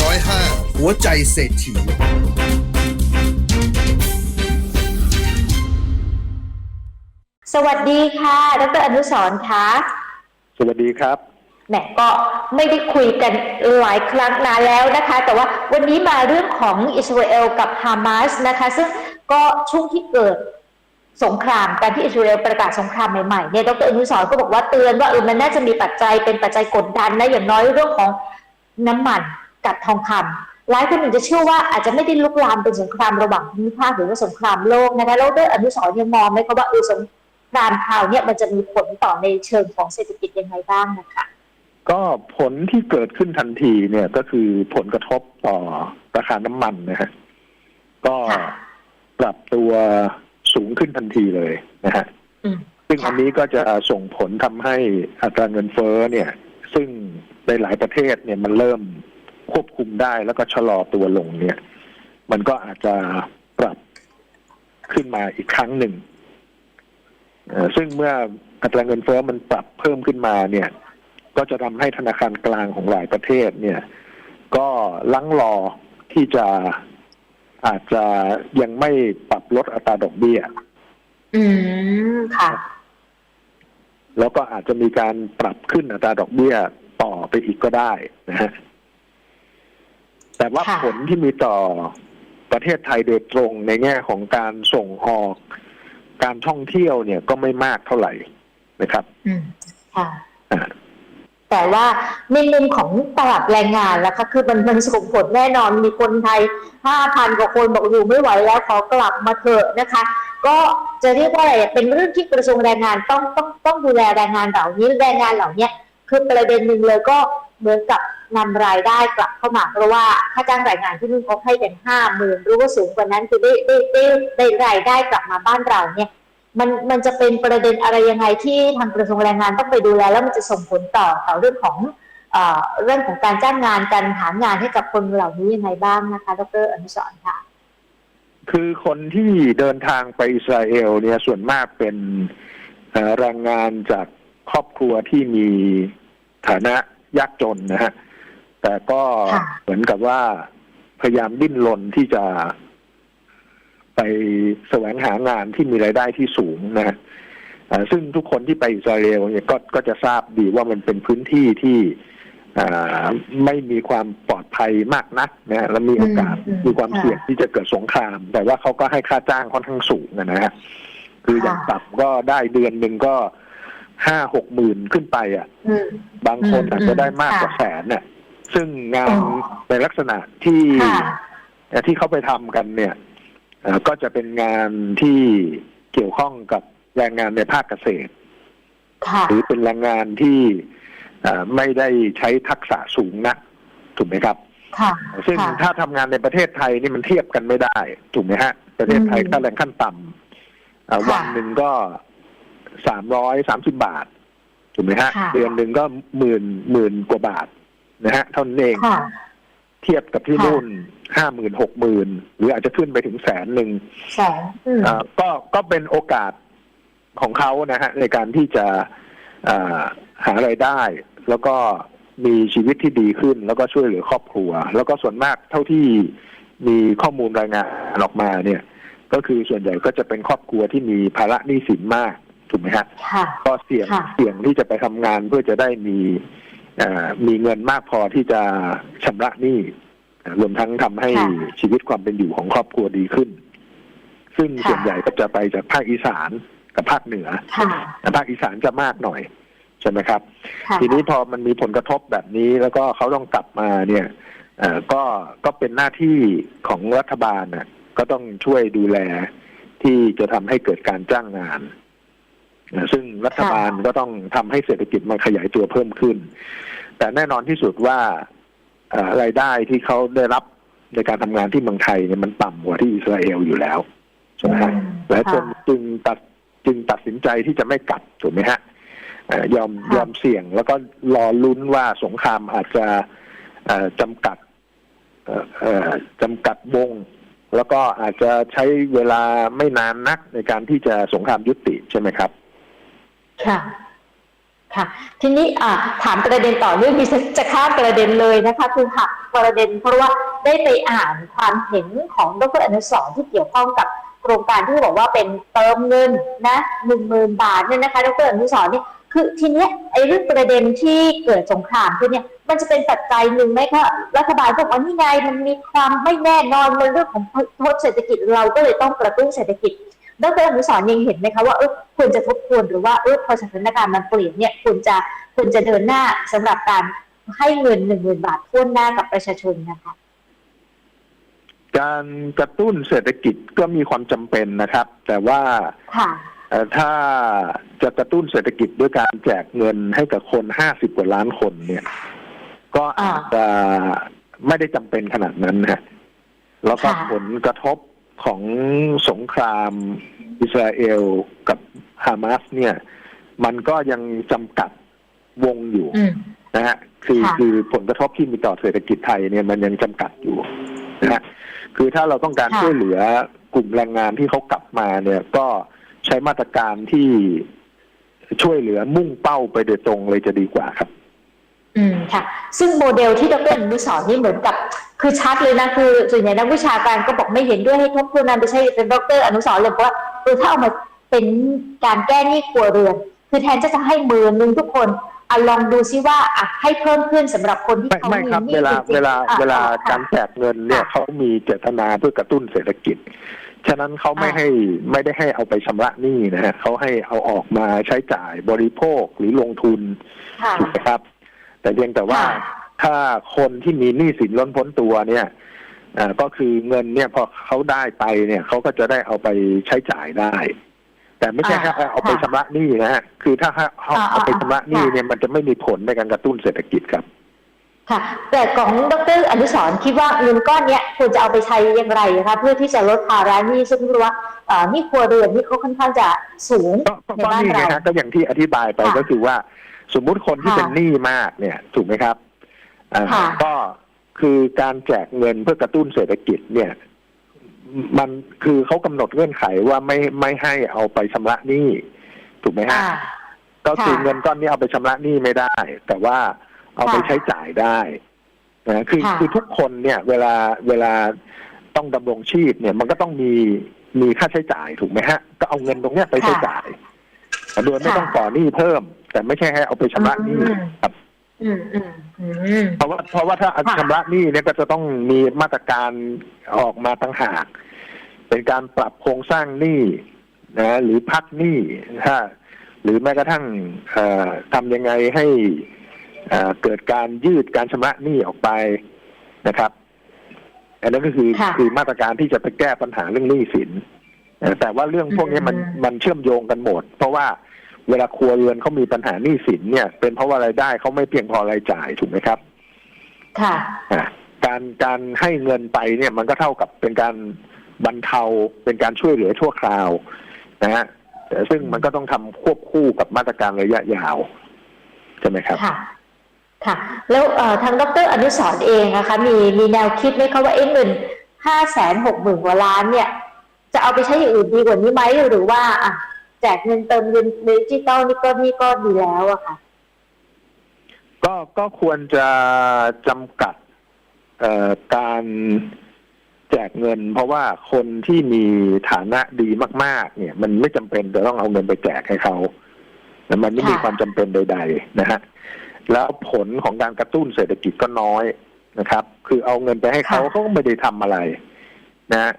ร้อยห้าหัวใจเศรษฐี สวัสดีค่ะ ดรอนุสรณ์คะสวัสดีครับ แหมก็ไม่ได้คุยกันหลายครั้งนานแล้วนะคะ แต่ว่าวันนี้มาเรื่องของอิสราเอลกับฮามาสนะคะ ซึ่งก็ช่วงที่เกิดสงครามการที่อิสราเอลประกาศสงครามใหม่ๆเนี่ยดรอนุสรณ์ก็บอกว่าเตือนว่าเออมันน่าจะมีปัจจัยเป็นปัจจัยกดดันนะอย่างน้อยเรื่องของ น้ำมันกับทองคำหลายคนอาจจะเชื่อว่าอาจจะไม่ได้ลุกลามเป็นสงครามระหว่างภูมิภาคหรือว่าสงครามโลกนะคะแล้วดรอนุสรณ์ยังมองไหมคะว่าเออสงครามคราวเนี้ยมันจะมีผลต่อในเชิงของเศรษฐกิจยังไงบ้างนะคะก็ผลที่เกิดขึ้นทันทีเนี่ยก็คือผลกระทบต่อราคาน้ำมันนะฮะก็ค่ะปรับตัวสูงขึ้นทันทีเลยนะฮะอืมซึ่งค่ะอันนี้ก็จะส่งผลทำให้อัตราเงินเฟ้อเนี่ย ซึ่ง ในหลายประเทศเนี่ยมันเริ่มควบคุมได้แล้วก็ชะลอตัวลงเนี่ย มันก็อาจจะปรับขึ้นมาอีกครั้งหนึ่งเอ่อซึ่งเมื่ออัตราเงินเฟ้อมันปรับเพิ่มขึ้นมาเนี่ย ก็จะทำให้ธนาคารกลางของหลายประเทศเนี่ย ก็ลังรอที่จะอาจจะยังไม่ปรับลดอัตราดอกเบี้ย อืม ค่ะ แล้วก็อาจจะมีการปรับขึ้นอัตราดอกเบี้ยต่อ ไปอีกก็ได้นะฮะแต่ว่าค่ะผลที่มีต่อประเทศไทยโดยตรงในแง่ของการส่งออกการท่องเที่ยวเนี่ยก็ไม่มากเท่าไหร่นะครับ อืมค่ะอ่าแต่ว่าในมุมของตลาดแรงงานแล้วคะคือมันมันส่งผลแน่นอนมีคนไทย5,000กว่าคนบอกอยู่ไม่ไหวแล้วขอกลับมาเถอะนะคะ ก็จะเรียกว่าอะไรเป็นเรื่องที่กระทรวงแรงงานต้องต้องต้องดูแลแรงงานเหล่านี้แรงงานเหล่าเนี้ย คือประเด็นหนึ่งเลยก็เหมือนกับนำรายได้กลับเข้ามา เพราะว่าค่าจ้างแรงงานที่นู่นเขาให้กันห้าหมื่นหรือว่าสูงกว่านั้นคือได้ได้ได้ได้รายได้กลับมาบ้านเราเนี่ยมันมันจะเป็นประเด็นอะไรยังไงที่ทางกระทรวงแรงงานต้องไปดูแลแล้วมันจะส่งผลต่อต่อเรื่องของเอ่อเรื่องของการจ้างงานการหางานให้กับคนเหล่านี้ยังไงบ้างนะคะ ดรอนุสรค่ะ คือคนที่เดินทางไปอิสราเอลเนี่ยส่วนมากเป็นแรงงานจากครอบครัวที่มี ฐานะยากจนนะฮะแต่ก็ค่ะเหมือนกับว่า พยายามดิ้นรนที่จะ ไปแสวงหางานที่มีรายได้ที่สูงนะฮะเอ่อซึ่งทุกคนที่ไปอิสราเอลเนี่ยก็ก็จะทราบดีว่ามันเป็นพื้นที่ที่อ่าไม่มีความปลอดภัยมากนักนะฮะและมีโอกาสอืมอืมมีความค่ะเสี่ยงที่จะเกิดสงคราม แต่ว่าเขาก็ให้ค่าจ้างค่อนข้างสูงนะฮะคืออย่างค่ะต่ำก็ได้เดือนหนึ่งก็ ห้าหกหมื่นขึ้นไปอะ อืม บางคนอืมอาจจะได้มากกว่าค่ะแสนเนี่ยซึ่งงานอ๋อ ในลักษณะที่ค่ะ เอ่อที่เขาไปทำกันเนี่ยเอ่อก็จะเป็นงานที่เกี่ยวข้องกับแรงงานในภาคเกษตร ค่ะ หรือเป็นแรงงานที่เอ่อไม่ได้ใช้ทักษะสูงนักถูกไหมครับ ค่ะซึ่งค่ะ ถ้าทำงานในประเทศไทยนี่มันเทียบกันไม่ได้ ถูกไหมฮะ ประเทศไทยอืมค่าแรงขั้นต่ำเอ่อค่ะ วันหนึ่งก็ สามร้อยสามสิบบาทถูกไหมฮะค่ะเดือนหนึ่งก็หมื่นหมื่นกว่าบาทนะฮะเท่านั้นเองค่ะเทียบกับที่ค่ะนู่นห้าหมื่นหกหมื่นหรืออาจจะขึ้นไปถึงแสนหนึ่งแสนอืมอ่าก็ก็เป็นโอกาสของเขานะฮะในการที่จะอ่าหารายได้ แล้วก็มีชีวิตที่ดีขึ้น แล้วก็ช่วยเหลือครอบครัว แล้วก็ส่วนมากเท่าที่มีข้อมูลรายงานออกมาเนี่ย ก็คือส่วนใหญ่ก็จะเป็นครอบครัวที่มีภาระหนี้สินมาก ถูกไหมฮะค่ะ ก็เสี่ยงค่ะ เสี่ยงที่จะไปทำงานเพื่อจะได้มีเอ่อมีเงินมากพอที่จะชำระหนี้อ่ารวมทั้งทำให้ค่ะชีวิตความเป็นอยู่ของครอบครัวดีขึ้น ซึ่งค่ะ ส่วนใหญ่ก็จะไปจากภาคอีสานกับภาคเหนือค่ะแต่ภาคอีสานจะมากหน่อยใช่ไหมครับ ค่ะ ทีนี้พอมันมีผลกระทบแบบนี้ แล้วก็เขาต้องกลับมาเนี่ยเอ่อก็ก็เป็นหน้าที่ของรัฐบาลน่ะก็ต้องช่วยดูแลที่จะทำให้เกิดการจ้างงานเอ่อ ซึ่งรัฐบาลก็ต้องทำให้เศรษฐกิจมันขยายตัวเพิ่มขึ้น แต่แน่นอนที่สุดว่าเอ่อรายได้ที่เขาได้รับในการทำงานที่เมืองไทยเนี่ยมันต่ำกว่าที่อิสราเอลอยู่แล้วใช่ไหมฮะอืมและจนค่ะจึงตัดจึงตัดสินใจที่จะไม่กลับถูกไหมฮะเอ่อยอมค่ะยอมเสี่ยง แล้วก็รอลุ้นว่าสงครามอาจจะเอ่อจำกัดเอ่อเอ่อจำกัดวง แล้วก็อาจจะใช้เวลาไม่นานนักในการที่จะสงครามยุติใช่ไหมครับ ค่ะค่ะทีนี้อ่าถามประเด็นต่อเนื่องดิฉันจะข้ามประเด็นเลยนะคะ คือหักประเด็นเพราะว่าได้ไปอ่านความเห็นของดรอนุสรที่เกี่ยวข้องกับโครงการที่บอกว่าเป็นเติมเงินนะหนึ่งหมื่นบาทเนี่ยนะคะดรอนุสรเนี่ยคือทีเนี้ยไอ้เรื่องประเด็นที่เกิดสงครามขึ้นเนี่ยมันจะเป็นปัจจัยหนึ่งไหมคะรัฐบาลบอกว่านี่ไงมันมีความไม่แน่นอนในเรื่องของโทษเศรษฐกิจเราก็เลยต้องกระตุ้นเศรษฐกิจ ดรอนุสรณ์ยังเห็นไหมคะว่าเออควรจะทบทวนหรือว่าเออพอสถานการณ์มันเปลี่ยนเนี่ยควรจะควรจะเดินหน้าสำหรับการให้เงินหนึ่งหมื่นบาททั่วหน้ากับประชาชนนะคะการกระตุ้นเศรษฐกิจก็มีความจำเป็นนะครับ แต่ว่าค่ะเอ่อถ้าจะกระตุ้นเศรษฐกิจด้วยการแจกเงินให้กับคนห้าสิบกว่าล้านคนเนี่ย ก็อาจจะไม่ได้จำเป็นขนาดนั้นนะฮะแล้วก็ค่ะผลกระทบ ของสงครามอิสราเอลกับฮามาสเนี่ย มันก็ยังจำกัดวงอยู่อืมนะฮะคือค่ะคือผลกระทบที่มีต่อเศรษฐกิจไทยเนี่ยมันยังจำกัดอยู่นะฮะคือถ้าเราต้องการค่ะช่วยเหลือกลุ่มแรงงานที่เขากลับมาเนี่ยก็ใช้มาตรการที่ช่วยเหลือมุ่งเป้าไปโดยตรงเลยจะดีกว่าครับ อืมค่ะ ซึ่งโมเดลที่ดรอนุสรณ์นี่เหมือนกับ คือชัดเลยนะคือส่วนใหญ่นักวิชาการก็บอกไม่เห็นด้วยให้ทบทวนนำไปใช้เป็นดรอนุสรณ์เลยบอกว่าเออถ้าเอามาเป็นการแก้หนี้ครัวเรือน คือแทนจะจะให้หมื่นหนึ่งทุกคนอะลองดูซิว่าอะให้เพิ่มขึ้นสำหรับคนที่ไม่เขาไม่มีครับหนี้เวลาจริงๆเวลาอะเวลาอะการแจกเงินเนี่ยค่ะเขามีเจตนาเพื่อกระตุ้นเศรษฐกิจฉะนั้นเขาไม่อ่าให้ไม่ได้ให้เอาไปชำระหนี้นะฮะเขาให้เอาออกมาใช้จ่ายบริโภคหรือลงทุนค่ะถูกไหมครับ แต่เพียงแต่ว่าค่ะ ถ้าคนที่มีหนี้สินล้นพ้นตัวเนี่ยอ่าก็คือเงินเนี่ยพอเขาได้ไปเนี่ยเขาก็จะได้เอาไปใช้จ่ายได้ แต่ไม่ใช่แค่เอาไปชำระหนี้นะฮะคือถ้าเขาเอาไปชำระหนี้เนี่ยมันจะไม่มีผลในการกระตุ้นเศรษฐกิจครับ ค่ะ แต่ของดรอนุสรณ์คิดว่าเงินก้อนเนี้ยควรจะเอาไปใช้อย่างไรนะคะเพื่อที่จะลดภาระหนี้ซึ่งรู้ว่าเอ่อหนี่ครัวเรือนนี่เขาค่อนข้างจะสูงก็ก็ในก็บ้านนี่ไงเราฮะก็อย่างที่อธิบายไปค่ะก็คือว่า สมมุติคนที่ค่ะเป็นหนี้มากเนี่ยถูกไหมครับอ่าค่ะ ก็คือการแจกเงินเพื่อกระตุ้นเศรษฐกิจเนี่ย มันคือเขากำหนดเงื่อนไขว่าไม่ไม่ให้เอาไปชำระหนี้ถูกไหมฮะอ่าก็คือค่ะเงินก้อนนี้เอาไปชำระหนี้ไม่ได้ แต่ว่าเอาไปค่ะใช้จ่ายได้นะคือค่ะคือทุกคนเนี่ย เวลาเวลาต้องดำรงชีพเนี่ย มันก็ต้องมีมีค่าใช้จ่ายถูกไหมฮะ ก็เอาเงินตรงเนี้ยไปใช้จ่ายโดยไม่ต้องก่อหนี้เพิ่ม แต่ไม่ใช่ให้เอาไปชำระหนี้อืมครับ อืมอืมอืม เพราะว่าเพราะว่าถ้าค่ะชำระหนี้เนี่ยก็จะต้องมีมาตรการออกมาตั้งหาก เป็นการปรับโครงสร้างหนี้นะหรือพักหนี้ถ้าหรือแม้กระทั่งเอ่อทำยังไงให้เอ่อเกิดการยืดการชำระหนี้ออกไปนะครับ อันนั้นก็คือค่ะคือมาตรการที่จะไปแก้ปัญหาเรื่องหนี้สินเอ่อแต่ว่าเรื่องพวกนี้มันอืม มันเชื่อมโยงกันหมด เพราะว่า เวลาครัวเรือนเขามีปัญหาหนี้สินเนี่ย เป็นเพราะว่ารายได้เขาไม่เพียงพอรายจ่ายถูกไหมครับค่ะอะการการให้เงินไปเนี่ยมันก็เท่ากับเป็นการบรรเทาเป็นการช่วยเหลือชั่วคราวนะฮะแต่ซึ่งมันก็ต้องทำควบคู่กับมาตรการระยะยาวใช่ไหมครับค่ะค่ะ แล้วเอ่อทางดรอนุสรณ์เองนะคะ มีมีแนวคิดไหมคะว่าเอ้เงินห้าแสนหกหมื่นกว่าล้านเนี่ย จะเอาไปใช้อย่างอื่นดีกว่านี้ไหมหรือว่าอะ แจกเงินเติมเงินดิจิตอลนี่ก็นี่ก็ดีแล้วอะค่ะ ก็ก็ควรจะจำกัดเอ่อการแจกเงิน เพราะว่าคนที่มีฐานะดีมาก ๆ เนี่ย มันไม่จำเป็นจะต้องเอาเงินไปแจกให้เขาแต่มันไม่มีค่ะความจำเป็นใด ๆ นะฮะแล้วผลของการกระตุ้นเศรษฐกิจก็น้อยนะครับ คือเอาเงินไปให้เขาเขาก็ไม่ได้ทำอะไร นะฮะ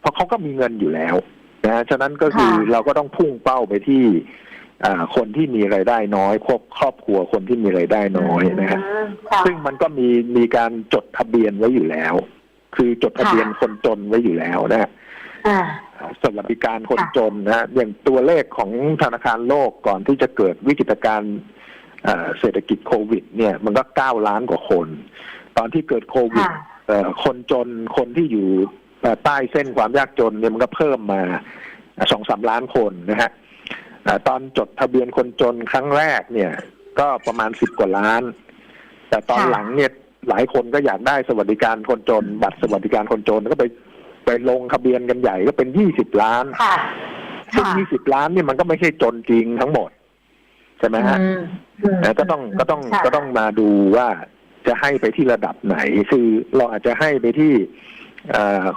เพราะเขาก็มีเงินอยู่แล้ว นะฮะฉะนั้นก็คือค่ะ เราก็ต้องพุ่งเป้าไปที่อ่าคนที่มีรายได้น้อยครอบครอบครัวคนที่มีรายได้น้อยนะฮะอืมค่ะ ซึ่งมันก็มีมีการจดทะเบียนไว้อยู่แล้ว คือจดทะเบียนค่ะคนจนไว้อยู่แล้วนะฮะอ่า สวัสดิการคนค่ะจนนะฮะอย่างตัวเลขของธนาคารโลกก่อนที่จะเกิดวิกฤตการณ์เอ่อเศรษฐกิจโควิด เนี่ย มันก็เก้าล้านกว่าคน ตอนที่เกิดโควิดค่ะ เอ่อคนจนคนที่อยู่เอ่อ ใต้เส้นความยากจนเนี่ยมันก็เพิ่มมาสองสามล้านคนนะฮะอ่าตอนจดทะเบียนคนจนครั้งแรกเนี่ย ก็ประมาณสิบกว่าล้าน แต่ตอนค่ะหลังเนี่ยหลายคนก็อยากได้สวัสดิการคนจน บัตรสวัสดิการคนจนก็ไปไปลงทะเบียนกันใหญ่ก็เป็นยี่สิบล้านค่ะซึ่งค่ะยี่สิบล้านเนี่ยมันก็ไม่ใช่จนจริงทั้งหมด ใช่ไหมฮะอืมอืมนะก็ต้องก็ต้องค่ะก็ต้องมาดูว่าจะให้ไปที่ระดับไหน คือเราอาจจะให้ไปที่เอ่อ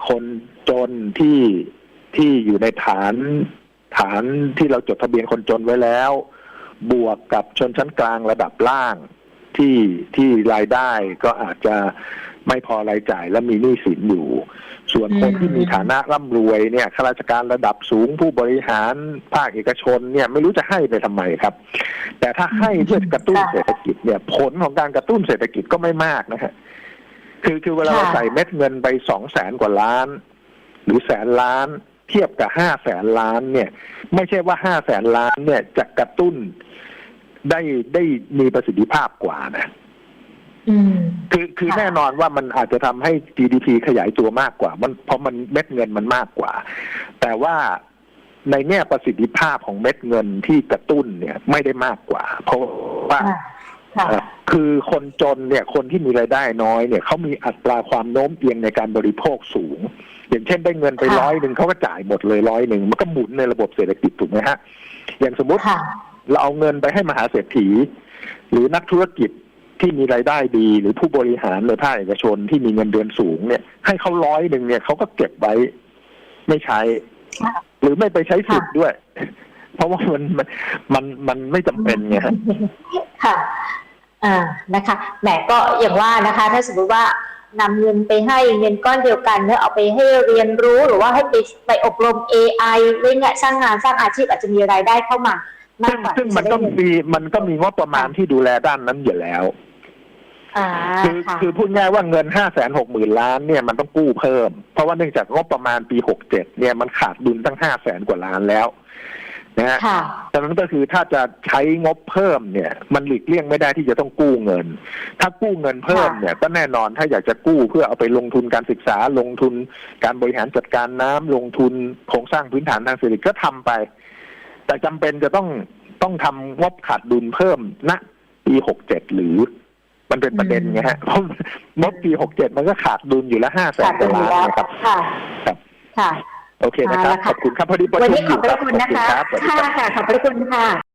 คนจนที่ที่อยู่ในฐานฐานที่เราจดทะเบียนคนจนไว้แล้ว บวกกับชนชั้นกลางระดับล่างที่ที่รายได้ก็อาจจะไม่พอรายจ่ายและมีหนี้สินอยู่ ส่วนคนที่มีฐานะร่ำรวยเนี่ยข้าราชการระดับสูงผู้บริหารภาคเอกชนเนี่ยไม่รู้จะให้ไปทำไมครับ แต่ถ้าให้เพื่อกระตุ้นเศรษฐกิจเนี่ยผลของการกระตุ้นเศรษฐกิจก็ไม่มากนะฮะ คือคือเวลาเราค่ะใส่เม็ดเงินไปสองแสนกว่าล้าน หรือแสนล้านเทียบกับห้าแสนล้านเนี่ย ไม่ใช่ว่าห้าแสนล้านเนี่ยจะกระตุ้นได้ได้มีประสิทธิภาพกว่านะอืมคือคือค่ะแน่นอนว่ามันอาจจะทำให้ GDP ขยายตัวมากกว่า มันเพราะมันเม็ดเงินมันมากกว่า แต่ว่าในแง่ประสิทธิภาพของเม็ดเงินที่กระตุ้นเนี่ย ไม่ได้มากกว่า เพราะว่า ค่ะค่ะเอ่อคือคนจนเนี่ยคนที่มีรายได้น้อยเนี่ยเขามีอัตราความโน้มเอียงในการบริโภคสูง อย่างเช่นได้เงินไปค่ะร้อยหนึ่งเขาก็จ่ายหมดเลยร้อยหนึ่งมันก็หมุนในระบบเศรษฐกิจถูกไหมฮะ อย่างสมมติค่ะเราเอาเงินไปให้มหาเศรษฐี หรือนักธุรกิจที่มีรายได้ดีหรือผู้บริหารในภาคเอกชนที่มีเงินเดือนสูงเนี่ย ให้เขาร้อยหนึ่งเนี่ยเขาก็เก็บไว้ไม่ใช้ค่ะหรือไม่ไปใช้สิทธิ์ด้วย เพราะว่ามันมันมันมันไม่จำเป็นไงฮะค่ะอ่านะคะแหมก็อย่างว่านะคะ ถ้าสมมติว่านำเงินไปให้เงินก้อนเดียวกันเนี่ยเอาไปให้เรียนรู้หรือว่าให้ไปไปอบรม AI เรื่องเงี้ยสร้างงานสร้างอาชีพอาจจะมีรายได้เข้ามามากซึ่งกว่าซึ่งที่มันจะได้ก็เงินมีมันก็มีงบประมาณที่ดูแลด้านนั้นอยู่แล้วอ่าคือค่ะคือพูดง่ายว่าเงินห้าแสนหกหมื่นล้านเนี่ยมันต้องกู้เพิ่ม เพราะว่าเนื่องจากงบประมาณปีหกเจ็ดเนี่ยมันขาดดุลตั้งห้าแสนกว่าล้านแล้ว นะฮะค่ะ ดังนั้นก็คือถ้าจะใช้งบเพิ่มเนี่ย มันหลีกเลี่ยงไม่ได้ที่จะต้องกู้เงิน ถ้ากู้เงินเพิ่มเนี่ยก็แน่นอนถ้าอยากจะกู้เพื่อเอาไปลงทุนการศึกษาลงทุนการบริหารจัดการน้ำลงทุนโครงสร้างพื้นฐานทางเศรษฐกิจก็ทำไป แต่จำเป็นจะต้องต้องทำงบขาดดุลเพิ่มณปีหกเจ็ดหรือมันเป็นประเด็นไงฮะเพราะงบปีหกเจ็ดมันก็ขาดดุลอยู่ละห้าแสนค่ะกว่าเป็นอยู่ล้านแล้วนะครับ ค่ะครับค่ะ โอเคนะครับเอาละขค่ะอบคุณครับพอดีประวันชุมนี้อขอยู่บพครัระบคุณนะคะขอบณรับสวัสดีค่ะรับ ค่ะ ขอบพระคุณค่ะ